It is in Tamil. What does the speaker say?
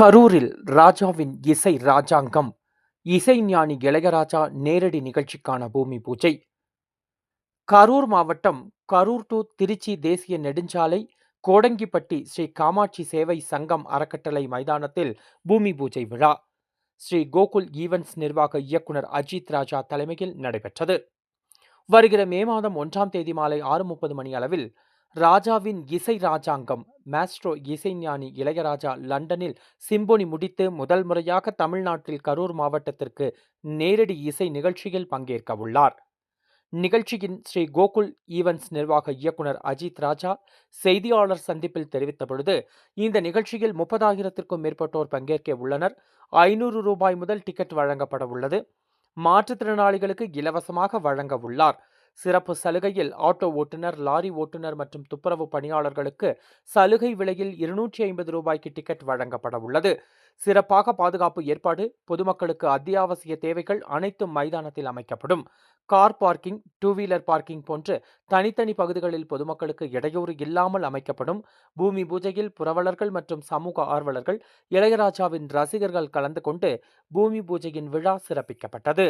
கரூரில் ராஜாவின் இசை ராஜாங்கம். இசைஞானி இளையராஜா நேரடி நிகழ்ச்சிக்கான பூமி பூஜை. கரூர் மாவட்டம் கரூர் டு திருச்சி தேசிய நெடுஞ்சாலை கோடங்கிப்பட்டி ஸ்ரீ காமாட்சி சேவை சங்கம் அறக்கட்டளை மைதானத்தில் பூமி பூஜை விழா. ஸ்ரீ கோகுல் ஈவென்ட்ஸ் நிர்வாக இயக்குனர் அஜித் ராஜா தலைமையில் நடைபெற்றது. வருகிற மே மாதம் ஒன்றாம் தேதி மாலை ஆறு முப்பது மணி அளவில் ராஜாவின் இசை ராஜாங்கம். மாஸ்ட்ரோ இசைஞானி இளையராஜா லண்டனில் சிம்போனி முடித்து முதல் முறையாக தமிழ்நாட்டில் கரூர் மாவட்டத்திற்கு நேரடி இசை நிகழ்ச்சியில் பங்கேற்க உள்ளார். நிகழ்ச்சியின் ஸ்ரீ கோகுல் ஈவென்ட்ஸ் நிர்வாக இயக்குனர் அஜித் ராஜா செய்தியாளர் சந்திப்பில் தெரிவித்த பொழுது இந்த நிகழ்ச்சியில் முப்பதாயிரத்திற்கும் மேற்பட்டோர் பங்கேற்க உள்ளனர். ஐநூறு ரூபாய் முதல் டிக்கெட் வழங்கப்பட உள்ளது. மாற்றுத்திறனாளிகளுக்கு இலவசமாக வழங்க உள்ளார். சிறப்பு சலுகையில் ஆட்டோ ஓட்டுநர் லாரி ஓட்டுநர் மற்றும் துப்புரவு பணியாளர்களுக்கு சலுகை விலையில் இருநூற்றி ஐம்பது ரூபாய்க்கு டிக்கெட் வழங்கப்பட உள்ளது. சிறப்பாக பாதுகாப்பு ஏற்பாடு பொதுமக்களுக்கு அத்தியாவசிய தேவைகள் அனைத்தும் மைதானத்தில் அமைக்கப்படும். Car parking two wheeler parking போன்று தனித்தனி பகுதிகளில் பொதுமக்களுக்கு இடையூறு இல்லாமல் அமைக்கப்படும். பூமி பூஜையில் புரவலர்கள் மற்றும் சமூக ஆர்வலர்கள் இளையராஜாவின் ரசிகர்கள் கலந்து கொண்டு பூமி பூஜையின் விழா சிறப்பிக்கப்பட்டது.